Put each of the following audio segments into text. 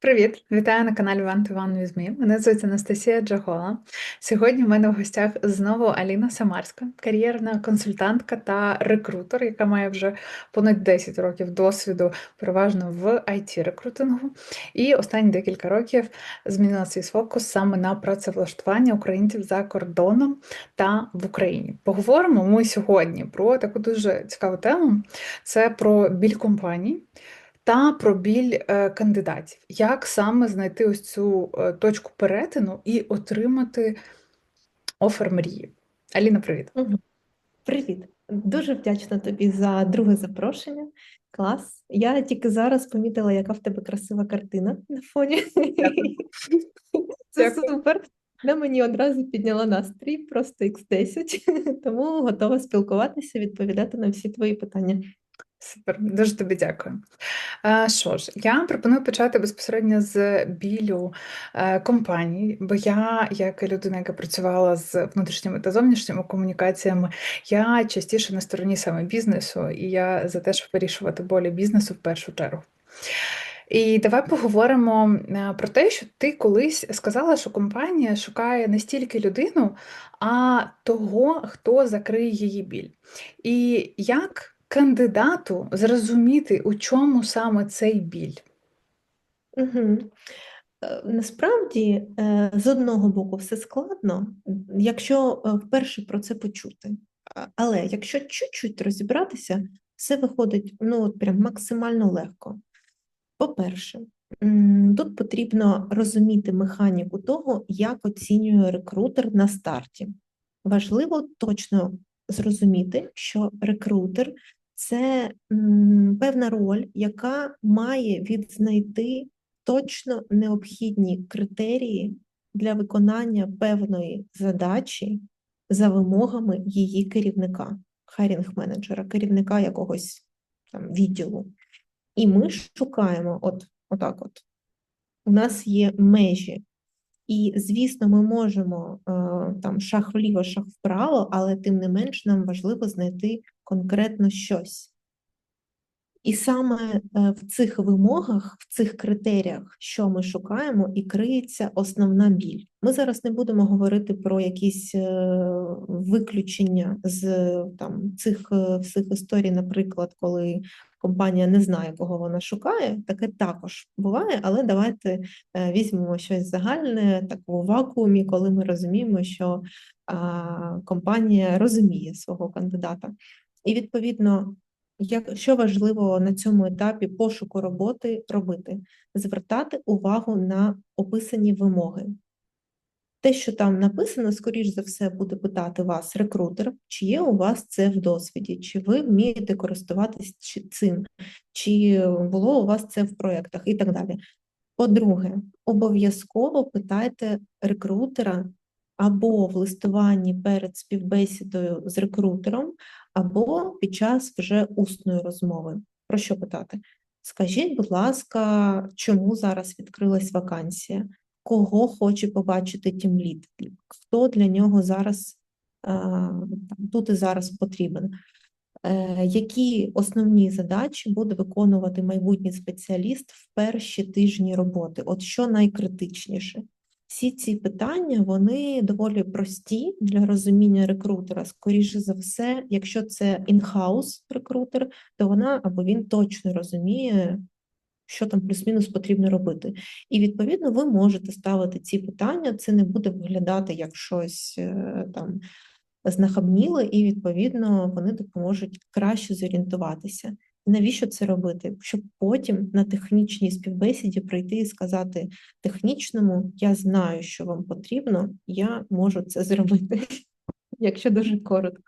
Привіт, вітаю на каналі One with Me. Мене звуть Анастасія Джагола. Сьогодні в мене в гостях знову Аліна Самарська, кар'єрна консультантка та рекрутер, яка має вже понад 10 років досвіду, переважно в it рекрутингу І останні декілька років змінила свій фокус саме на працевлаштування українців за кордоном та в Україні. Поговоримо ми сьогодні про таку дуже цікаву тему: це про біль компаній та про біль е, кандидатів. Як саме знайти ось цю е, точку перетину і отримати офер мрії? Аліна, привіт. Привіт. Дуже вдячна тобі за друге запрошення. Клас. Я тільки зараз помітила, яка в тебе красива картина на фоні. Це супер. Вона мені одразу підняла настрій, просто X10, тому готова спілкуватися, відповідати на всі твої питання. Супер, дуже тобі дякую. Що ж, я пропоную почати безпосередньо з білю е, компаній, бо я, як людина, яка працювала з внутрішніми та зовнішніми комунікаціями, я частіше на стороні саме бізнесу, і я за те, щоб вирішувати болі бізнесу в першу чергу. І давай поговоримо е, про те, що ти колись сказала, що компанія шукає не стільки людину, а того, хто закриє її біль. І як кандидату зрозуміти, у чому саме цей біль? Угу. Насправді, е, з одного боку, все складно, якщо е, вперше про це почути. Але якщо чуть-чуть розібратися, все виходить ну, от прям максимально легко. По-перше, тут потрібно розуміти механіку того, як оцінює рекрутер на старті. Важливо точно зрозуміти, що рекрутер це певна роль, яка має відзнайти точно необхідні критерії для виконання певної задачі за вимогами її керівника, хайрінг-менеджера, керівника якогось там відділу. І ми шукаємо, от отак от. У нас є межі і, звісно, ми можемо е, там шах вліво, шах вправо, але тим не менш нам важливо знайти конкретно щось. І саме е, в цих вимогах, в цих критеріях, що ми шукаємо, і криється основна біль. Ми зараз не будемо говорити про якісь е, виключення з там цих всіх історій, наприклад, коли компанія не знає, кого вона шукає, таке також буває, але давайте е, візьмемо щось загальне, так у вакуумі, коли ми розуміємо, що компанія розуміє свого кандидата. І відповідно, як що важливо на цьому етапі пошуку роботи робити, звертати увагу на описані вимоги. Те, що там написано, скоріш за все, буде питати вас рекрутер, чи є у вас це в досвіді, чи ви вмієте користуватись цим, чи було у вас це в проєктах і так далі. По-друге, обов'язково питайте рекрутера або в листуванні перед співбесідою з рекрутером, або під час вже усної розмови. Про що питати? Скажіть, будь ласка, чому зараз відкрилась вакансія? кого хоче побачити тімлід, хто для нього зараз тут і зараз потрібен. Е, які основні задачі буде виконувати майбутній спеціаліст в перші тижні роботи? От що найкритичніше? Всі ці питання вони доволі прості для розуміння рекрутера. Скоріше за все, якщо це інхаус рекрутер, то вона або він точно розуміє, що там плюс-мінус потрібно робити. І відповідно ви можете ставити ці питання, це не буде виглядати як щось е, там знахабніле, і відповідно вони допоможуть краще зорієнтуватися. Навіщо це робити? Щоб потім на технічній співбесіді прийти і сказати технічному, я знаю, що вам потрібно, я можу це зробити, якщо дуже коротко.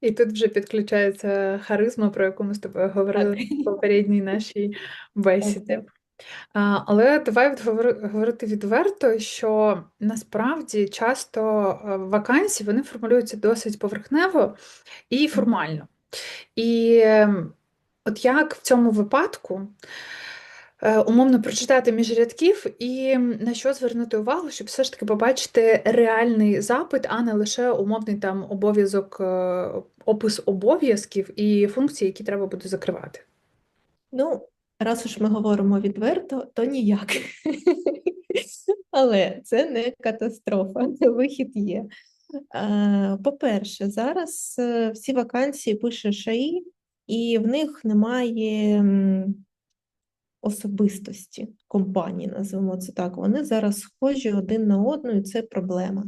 І тут вже підключається харизма, про яку ми з тобою говорили в попередній нашій бесіді. Але давай говорити відверто, що насправді часто е, вакансії вони формулюються досить поверхнево і формально. І ем, от як в цьому випадку Е, умовно прочитати між рядків і на що звернути увагу, щоб все ж таки побачити реальний запит, а не лише умовний там обов'язок, е, опис обов'язків і функцій, які треба буде закривати. Ну, Раз уж ми говоримо відверто, то ніяк. Але це не катастрофа, вихід є. Е, По-перше, зараз всі вакансії пише ШАІ, і в них немає особистості компанії, називаємо це так. Вони зараз схожі один на одну, і це проблема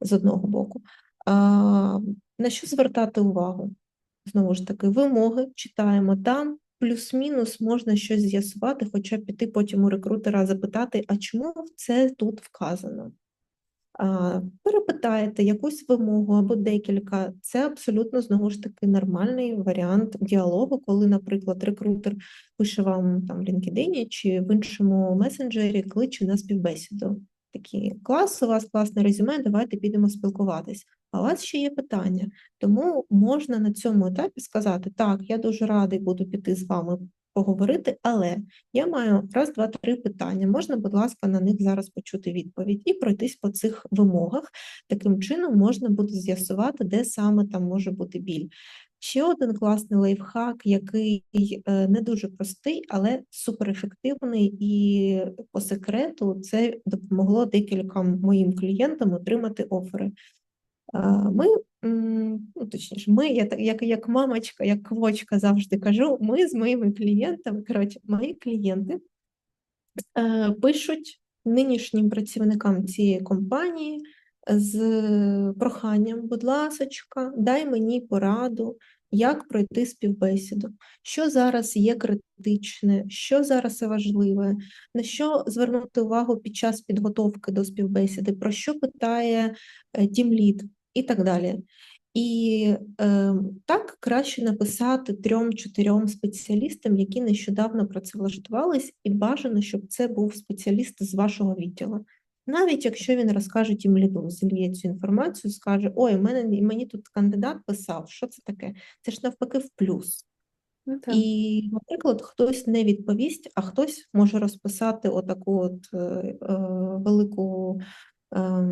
з одного боку. А, На що звертати увагу? Знову ж таки, вимоги читаємо там, плюс-мінус можна щось з'ясувати, хоча піти потім у рекрутера запитати, а чому це тут вказано? Перепитаєте якусь вимогу або декілька, це абсолютно знову ж таки нормальний варіант діалогу, коли, наприклад, рекрутер пише вам там в LinkedIn чи в іншому месенджері, кличе на співбесіду. Такі клас, у вас класне резюме, давайте підемо спілкуватись. А у вас ще є питання, тому можна на цьому етапі сказати: так, я дуже радий буду піти з вами поговорити, але я маю раз, два, три питання. Можна, будь ласка, на них зараз почути відповідь і пройтись по цих вимогах. Таким чином можна буде з'ясувати, де саме там може бути біль. Ще один класний лайфхак, який е, не дуже простий, але суперефективний, і по секрету це допомогло декільком моїм клієнтам отримати офери. Ми, ну, точніше, ми, я як як мамочка, як квочка завжди кажу, ми з моїми клієнтами, коротше, мої клієнти е, пишуть нинішнім працівникам цієї компанії з проханням, будь ласочка, дай мені пораду, як пройти співбесіду, що зараз є критичне, що зараз важливе, на що звернути увагу під час підготовки до співбесіди, про що питає е, тімлід і так далі. І е, так краще написати трьом-чотирьом спеціалістам, які нещодавно працевлаштувались, і бажано, щоб це був спеціаліст з вашого відділу. Навіть якщо він розкаже тім ліду, зільє цю інформацію, скаже: Ой, мене мені тут кандидат писав, що це таке? Це ж навпаки в плюс. Ну, І, наприклад, хтось не відповість, а хтось може розписати отаку от е, е, велику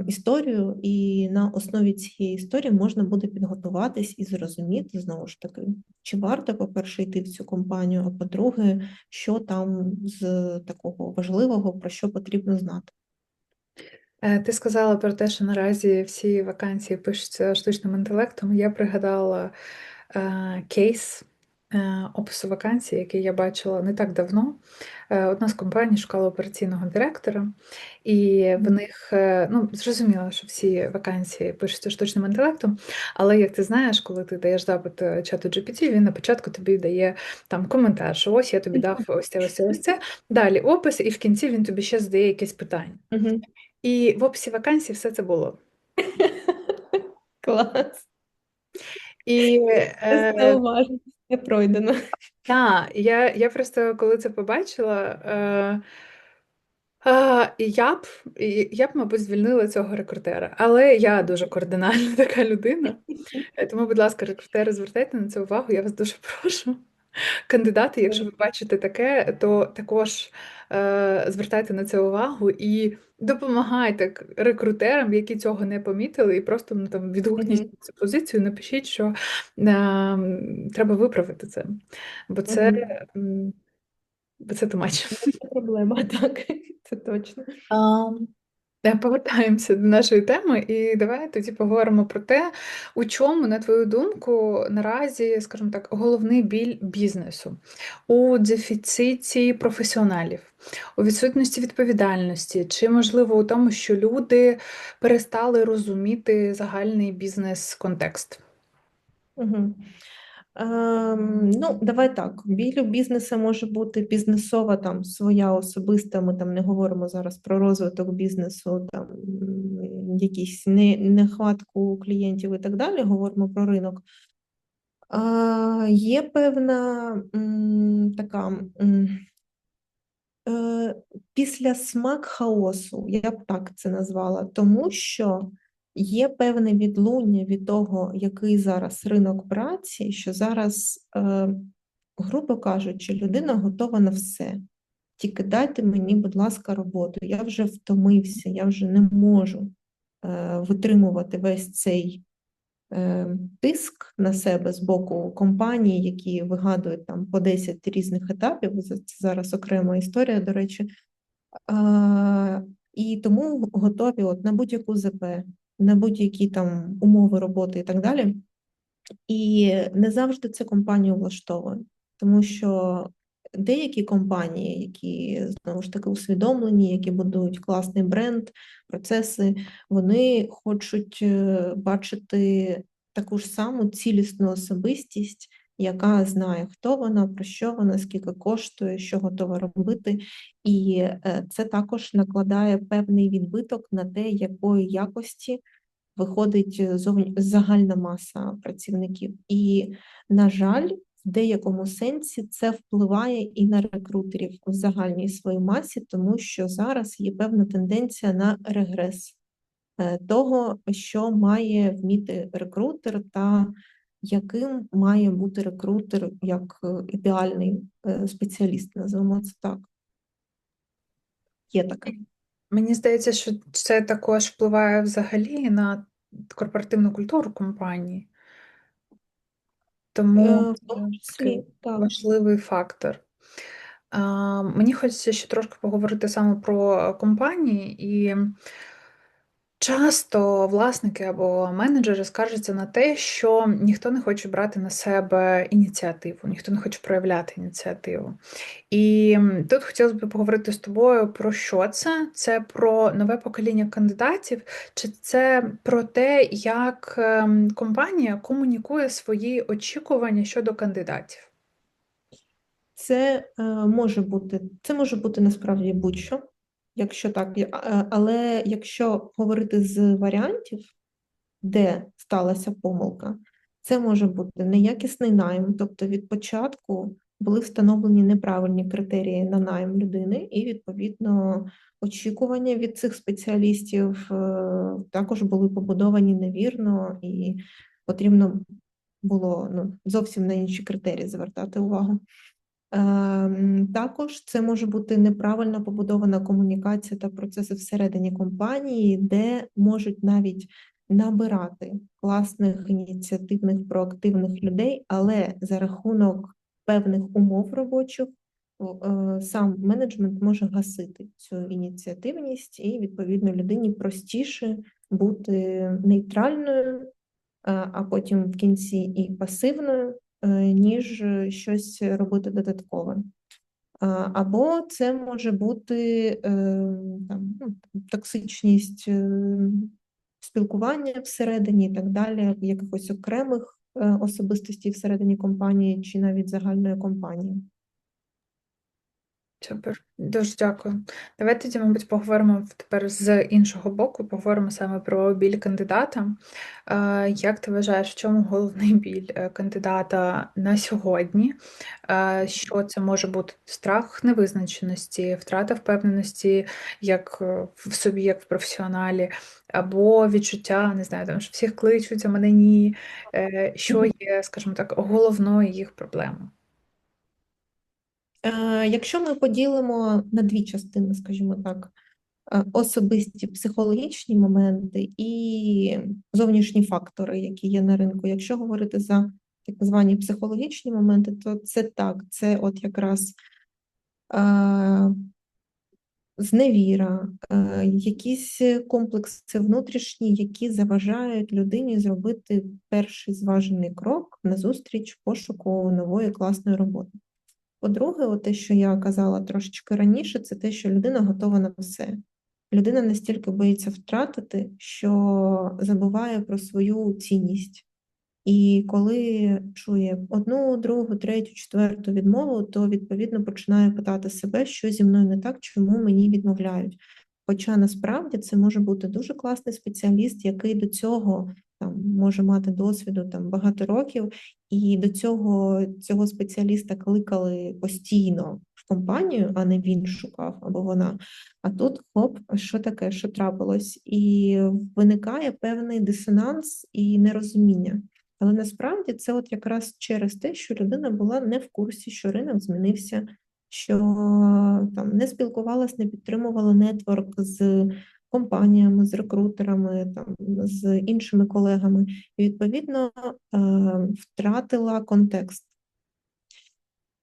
історію, і на основі цієї історії можна буде підготуватись і зрозуміти знову ж таки, чи варто, по-перше, йти в цю компанію, а по-друге, що там з такого важливого, про що потрібно знати. Е, ти сказала про те, що наразі всі вакансії пишуться штучним інтелектом. Я пригадала е, кейс е, опису вакансії, який я бачила не так давно. Е, одна з компаній шукала операційного директора, і в них е, ну, зрозуміло, що всі вакансії пишуться штучним інтелектом, але як ти знаєш, коли ти даєш запит е, чату GPT, він на початку тобі дає там коментар, що ось я тобі дав ось це, ось це, ось це. Далі опис, і в кінці він тобі ще задає якесь питання. І в описі вакансії все це було. Клас. І, е, не пройдено. Так, я я просто коли це побачила, е, е, я б, я б, мабуть, звільнила цього рекрутера. Але я дуже координальна така людина. Е, тому, будь ласка, рекрутери, звертайте на це увагу, я вас дуже прошу. Кандидати, якщо ви бачите таке, то також е, звертайте на це увагу і допомагайте рекрутерам, які цього не помітили, і просто ну, там відгукніть mm -hmm. цю позицію, напишіть, що е, треба виправити це. Бо це mm -hmm. бо це тумач. Це проблема, так, це точно. Um, Повертаємося до нашої теми, і давай тоді поговоримо про те, у чому, на твою думку, наразі, скажімо так, головний біль бізнесу у дефіциті професіоналів, у відсутності відповідальності, чи, можливо, у тому, що люди перестали розуміти загальний бізнес-контекст. Угу. Ем, ну, давай так. Біль у бізнесу може бути бізнесова, там своя особиста. Ми там не говоримо зараз про розвиток бізнесу, там якісь не, нехватку клієнтів і так далі. Говоримо про ринок. А, Є певна м, така е, після смак хаосу, я б так це назвала, тому що. Є певне відлуння від того, який зараз ринок праці, що зараз, е, грубо кажучи, людина готова на все. Тільки дайте мені, будь ласка, роботу. Я вже втомився, я вже не можу е, витримувати весь цей е, тиск на себе з боку компаній, які вигадують там по 10 різних етапів. Це зараз окрема історія, до речі. І тому готові от на будь-яку ЗП, на будь-які там умови роботи і так далі. І не завжди це компанію влаштовує, тому що деякі компанії, які знову ж таки усвідомлені, які будують класний бренд, процеси, вони хочуть е, бачити таку ж саму цілісну особистість, яка знає, хто вона, про що вона, скільки коштує, що готова робити, і е, це також накладає певний відбиток на те, якої якості виходить е, загальна маса працівників. І, на жаль, в деякому сенсі це впливає і на рекрутерів в загальній своїй масі, тому що зараз є певна тенденція на регрес е, того, що має вміти рекрутер, та яким має бути рекрутер як е, ідеальний спеціаліст, називаємо це так. Є таке. Мені здається, що це також впливає взагалі на корпоративну культуру компанії, тому Е, це важливий фактор. Мені хочеться ще трошки поговорити саме про компанії, і часто власники або менеджери скаржаться на те, що ніхто не хоче брати на себе ініціативу, ніхто не хоче проявляти ініціативу. І тут хотілося б поговорити з тобою про що це? Це про нове покоління кандидатів, чи це про те, як ем, компанія комунікує свої очікування щодо кандидатів? Це е, може бути, це може бути насправді будь-що, якщо так, е, але якщо говорити з варіантів, де сталася помилка, це може бути неякісний найм, тобто від початку були встановлені неправильні критерії на найм людини, і відповідно очікування від цих спеціалістів е, також були побудовані невірно, і потрібно було ну, зовсім на інші критерії звертати увагу. Ем, також це може бути неправильно побудована комунікація та процеси всередині компанії, де можуть навіть набирати класних ініціативних проактивних людей, але за рахунок певних умов робочих е, сам менеджмент може гасити цю ініціативність, і відповідно людині простіше бути нейтральною, а потім в кінці і пасивною. Е, ніж щось робити додаткове. Або це може бути е, там, ну, токсичність е, спілкування всередині і так далі, якихось окремих особистостей всередині компанії чи навіть загальної компанії. Супер, дуже дякую. Давайте тоді, мабуть, поговоримо тепер з іншого боку, поговоримо саме про біль кандидата. Е, як ти вважаєш, в чому головний біль е, кандидата на сьогодні? Е, що це може бути страх невизначеності, втрата впевненості як в собі, як в професіоналі, або відчуття, не знаю, там що всіх кличуть, а мене ні. Що є, скажімо так, головною їх проблемою? Е, якщо ми поділимо на дві частини, скажімо так, е, особисті психологічні моменти і зовнішні фактори, які є на ринку, якщо говорити за так звані психологічні моменти, то це так, це от якраз е, зневіра, якісь комплекси внутрішні, які заважають людині зробити перший зважений крок назустріч пошуку нової класної роботи. По-друге, те, що я казала трошечки раніше, це те, що людина готова на все. Людина настільки боїться втратити, що забуває про свою цінність. І коли чує одну, другу, третю, четверту відмову, то відповідно починає питати себе, що зі мною не так, чому мені відмовляють. Хоча насправді це може бути дуже класний спеціаліст, який до цього там може мати досвіду там багато років, і до цього цього спеціаліста кликали постійно в компанію, а не він шукав або вона. А тут хоп, що таке, що трапилось, і виникає певний дисонанс і нерозуміння. Але насправді це от якраз через те, що людина була не в курсі, що ринок змінився, що там не спілкувалась, не підтримувала нетворк з компаніями, з рекрутерами, там, з іншими колегами, і відповідно е, втратила контекст.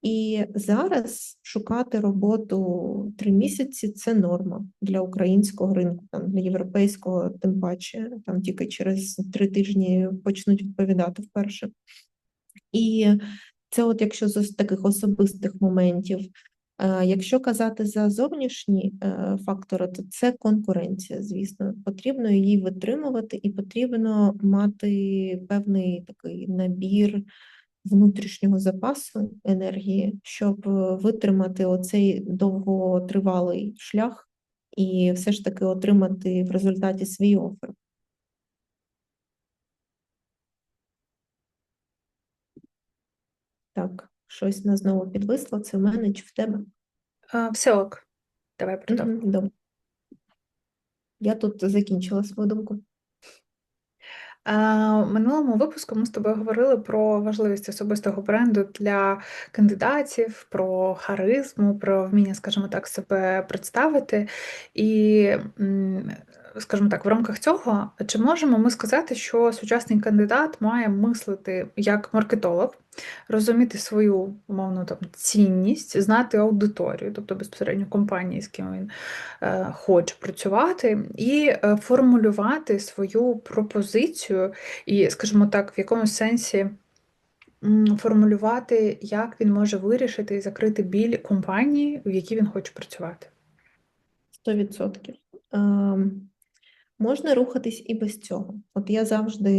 І зараз шукати роботу три місяці це норма для українського ринку, там для європейського, тим паче, там тільки через три тижні почнуть відповідати вперше. І це, от якщо з таких особистих моментів, якщо казати за зовнішні е, фактори, то це конкуренція, звісно. Потрібно її витримувати, і потрібно мати певний такий набір внутрішнього запасу енергії, щоб е, витримати оцей довготривалий шлях і все ж таки отримати в результаті свій офер. Так, щось на знову підвисло. Це в мене чи в тебе? А, все ок. Давай. Мгм, Добре. Я тут закінчила свою думку. В минулому випуску ми з тобою говорили про важливість особистого бренду для кандидатів, про харизму, про вміння, скажімо так, себе представити. І, скажімо так, в рамках цього, чи можемо ми сказати, що сучасний кандидат має мислити як маркетолог, розуміти свою умовну там цінність, знати аудиторію, тобто безпосередньо компанії, з ким він е, хоче працювати, і е, формулювати свою пропозицію, і, скажімо так, в якомусь сенсі. Формулювати, як він може вирішити і закрити біль компанії, в якій він хоче працювати. 100%. Ем, Можна рухатись і без цього. От я завжди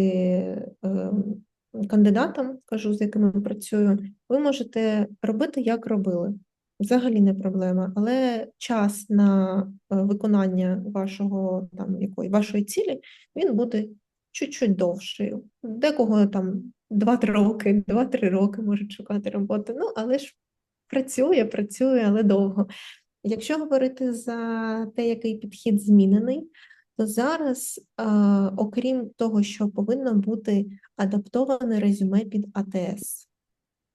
ем, кандидатам кажу, з якими працюю, ви можете робити, як робили. Взагалі не проблема, але час на е, виконання вашого там якої вашої цілі він буде чуть-чуть довший. Декого там 2-3 роки, 2-3 роки можуть шукати роботу. Ну, але ж працює, працює, але довго. Якщо говорити за те, який підхід змінений, то зараз, е, окрім того, що повинно бути адаптоване резюме під АТС.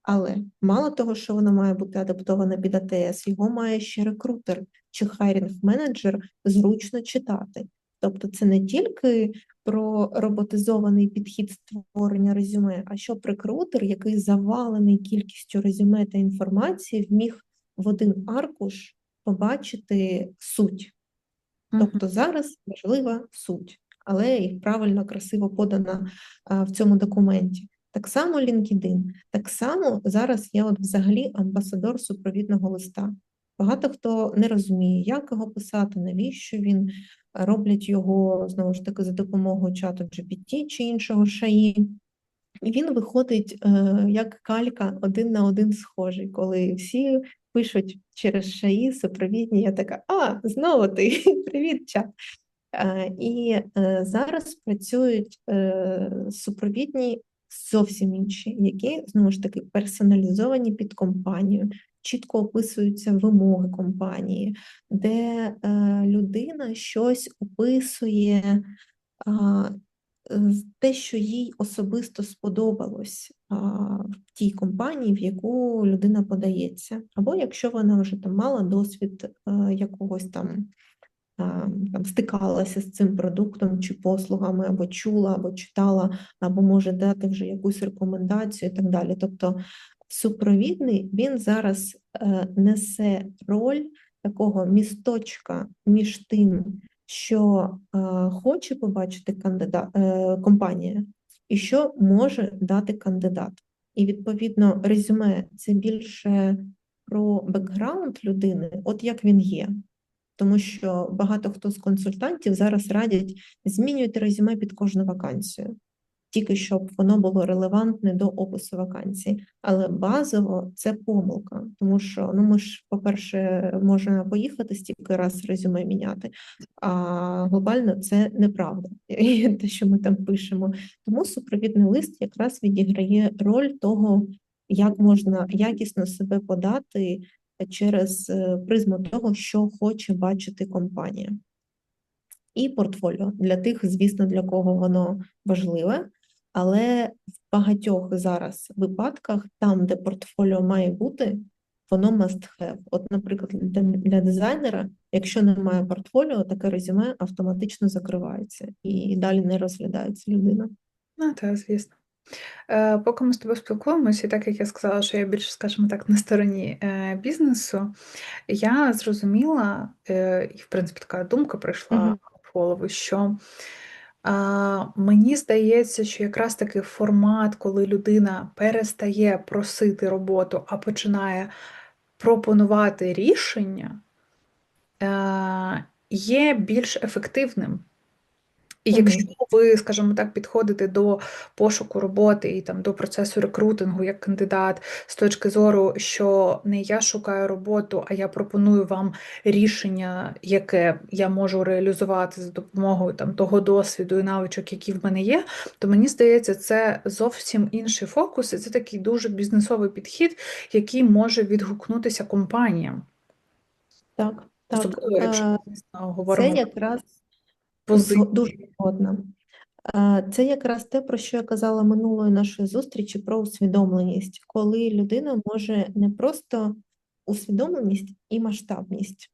Але мало того, що воно має бути адаптоване під АТС, його має ще рекрутер чи хайрінг-менеджер зручно читати. Тобто це не тільки про роботизований підхід створення резюме, а щоб рекрутер, який завалений кількістю резюме та інформації, вміг в один аркуш побачити суть. Тобто зараз важлива суть, але і правильно, красиво подана а, в цьому документі. Так само LinkedIn, так само зараз я от взагалі амбасадор супровідного листа. Багато хто не розуміє, як його писати, навіщо він роблять його знову ж таки за допомогою чату GPT чи іншого шаї. І він виходить е, як калька один на один схожий, коли всі пишуть через шаї супровідні. Я така, а, знову ти, привіт, чат. Е, і е, зараз працюють е, супровідні зовсім інші, які знову ж таки персоналізовані під компанію, чітко описуються вимоги компанії, де людина щось описує. Те, що їй особисто сподобалось в тій компанії, в яку людина подається, або якщо вона вже там мала досвід якогось там там стикалася з цим продуктом чи послугами, або чула, або читала, або може дати вже якусь рекомендацію і так далі. Тобто супровідний він зараз е, несе роль такого місточка між тим, що е, хоче побачити кандидат, е, компанія, і що може дати кандидат. І відповідно резюме це більше про бекграунд людини, от як він є тому що багато хто з консультантів зараз радять змінювати резюме під кожну вакансію, тільки щоб воно було релевантне до опису вакансії. Але базово це помилка, тому що ну ми ж, по-перше, можемо поїхати стільки раз резюме міняти, а глобально це неправда, те, що ми там пишемо. Тому супровідний лист якраз відіграє роль того. Як можна якісно себе подати через е, призму того, що хоче бачити компанія. І портфоліо для тих, звісно, для кого воно важливе, але в багатьох зараз випадках, там, де портфоліо має бути, воно must have. От, наприклад, для, дизайнера, якщо немає портфоліо, таке резюме автоматично закривається і далі не розглядається людина. Ну, так, звісно. Е, Поки ми з тобою спілкуємося, і так як я сказала, що я більше, скажімо так, на стороні е, бізнесу, я зрозуміла, е, і в принципі така думка прийшла Мгм. в голову, що а, мені здається, що якраз таки формат, коли людина перестає просити роботу, а починає пропонувати рішення, е, є більш ефективним. І якщо ви, скажімо так, підходите до пошуку роботи і там до процесу рекрутингу як кандидат з точки зору, що не я шукаю роботу, а я пропоную вам рішення, яке я можу реалізувати за допомогою там того досвіду і навичок, які в мене є, то мені здається, це зовсім інший фокус, і це такий дуже бізнесовий підхід, який може відгукнутися компаніям, Так, так. особливо якщо Е, ми Це говоримо про якраз позицію. зго- дуже згодна. Е, Це якраз те, про що я казала минулої нашої зустрічі, про усвідомленість, коли людина може не просто усвідомленість і масштабність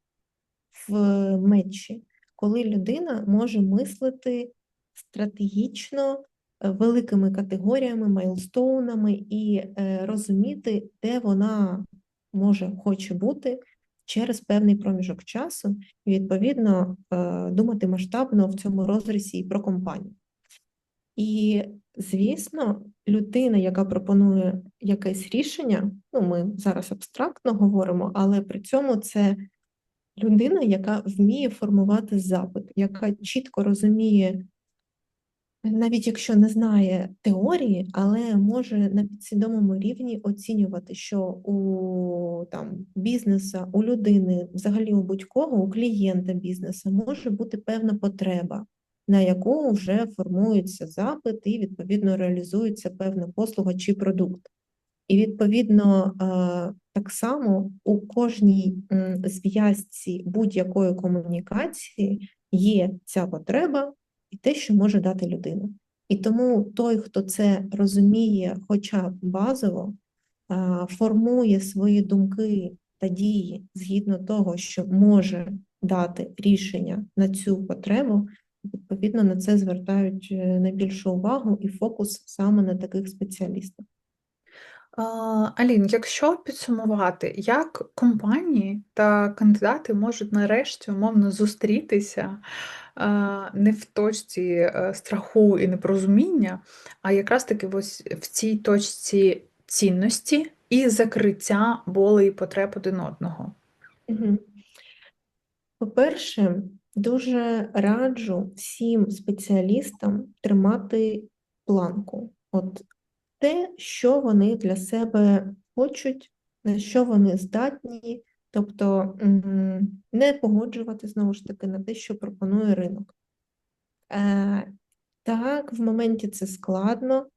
в мечі, коли людина може мислити стратегічно е, великими категоріями, майлстоунами і е, розуміти, де вона може хоче бути через певний проміжок часу, і відповідно е, думати масштабно в цьому розрізі і про компанію. І, звісно, людина, яка пропонує якесь рішення, ну ми зараз абстрактно говоримо, але при цьому це людина, яка вміє формувати запит, яка чітко розуміє, навіть якщо не знає теорії, але може на підсвідомому рівні оцінювати, що у там бізнеса, у людини, взагалі у будь-кого, у клієнта бізнесу може бути певна потреба, на яку вже формується запит і відповідно реалізується певна послуга чи продукт. І відповідно е, так само у кожній зв'язці будь-якої комунікації є ця потреба і те, що може дати людина. І тому той, хто це розуміє, хоча б базово, формує свої думки та дії згідно того, що може дати рішення на цю потребу, відповідно на це звертають е, найбільшу увагу і фокус саме на таких спеціалістах. Алін, якщо підсумувати, як компанії та кандидати можуть нарешті умовно зустрітися не в точці е, страху і непорозуміння, а якраз таки ось в цій точці цінності і закриття болей і потреб один одного? По-перше, дуже раджу всім спеціалістам тримати планку. От те, що вони для себе хочуть, на що вони здатні, тобто не погоджувати знову ж таки на те, що пропонує ринок. Е, Так, в моменті це складно,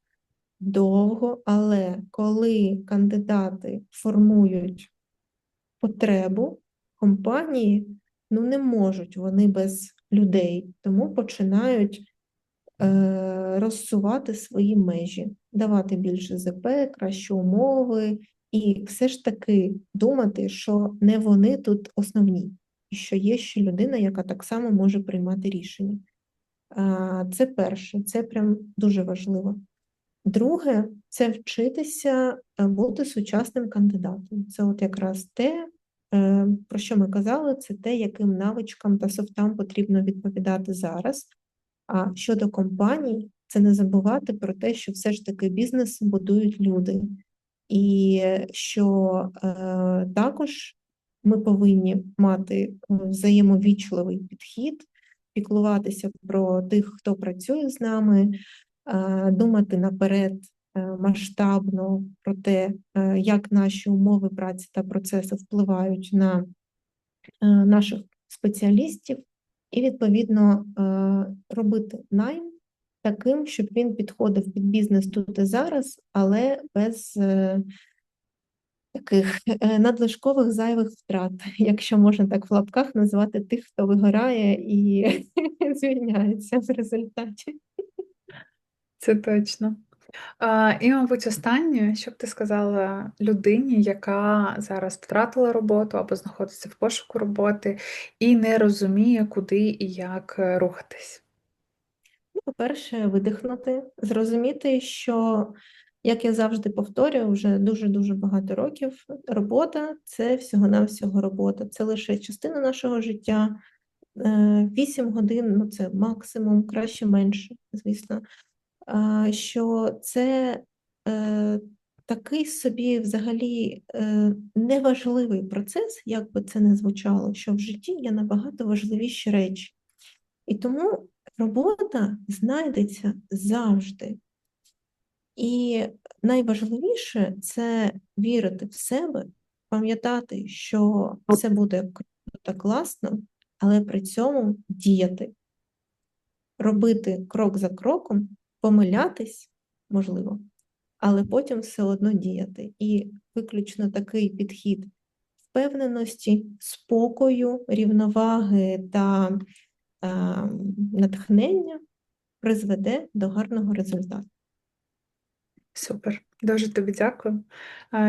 довго, але коли кандидати формують потребу компанії, ну не можуть вони без людей, тому починають е, розсувати свої межі, давати більше ЗП, кращі умови, і все ж таки думати, що не вони тут основні, і що є ще людина, яка так само може приймати рішення. Це перше, це прям дуже важливо. Друге, це вчитися е, бути сучасним кандидатом. Це от якраз те, е, про що ми казали, це те, яким навичкам та софтам потрібно відповідати зараз. А щодо компаній, це не забувати про те, що все ж таки бізнес будують люди, і що е, також ми повинні мати взаємовічливий підхід, піклуватися про тих, хто працює з нами, е, думати наперед е, масштабно про те, е, як наші умови праці та процеси впливають на е, наших спеціалістів, і відповідно е, робити найм таким, щоб він підходив під бізнес тут і зараз, але без е, таких е, надлишкових зайвих втрат, якщо можна так в лапках назвати тих, хто вигорає і звільняється в результаті. Це точно. І, мабуть, останнє, що б ти сказала людині, яка зараз втратила роботу або знаходиться в пошуку роботи і не розуміє, куди і як е, рухатись? По-перше, видихнути, зрозуміти, що, як я завжди повторюю, вже дуже-дуже багато років, робота це всього-навсього робота. Це лише частина нашого життя. Е, 8 годин, ну це максимум, краще менше, звісно. Що це е, такий собі взагалі е, неважливий процес, як би це не звучало, що в житті є набагато важливіші речі. І тому робота знайдеться завжди. І найважливіше це вірити в себе, пам'ятати, що все буде круто та класно, але при цьому діяти, робити крок за кроком, помилятись можливо, але потім все одно діяти. І виключно такий підхід впевненості, спокою, рівноваги та натхнення призведе до гарного результату. Супер, дуже тобі дякую.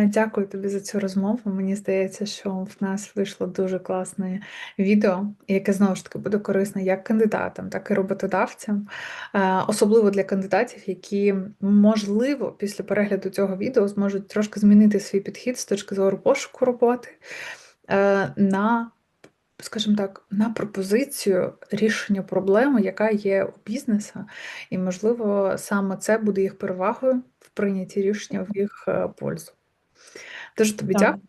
Дякую тобі за цю розмову. Мені здається, що в нас вийшло дуже класне відео, яке знову ж таки буде корисне як кандидатам, так і роботодавцям, Е, особливо для кандидатів, які, можливо, після перегляду цього відео зможуть трошки змінити свій підхід з точки зору пошуку роботи е, на скажімо так, на пропозицію рішення проблеми, яка є у бізнесу, і, можливо, саме це буде їх перевагою в прийнятті рішення в їх е, пользу. Дуже тобі Так. дякую.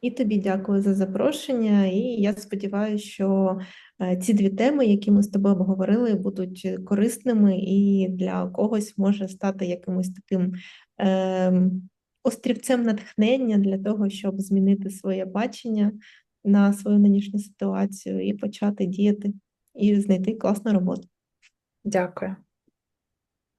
І тобі дякую за запрошення. І я сподіваюся, що е, ці дві теми, які ми з тобою обговорили, будуть корисними і для когось може стати якимось таким ем, острівцем натхнення для того, щоб змінити своє бачення на свою нинішню ситуацію і почати діяти і знайти класну роботу. Дякую.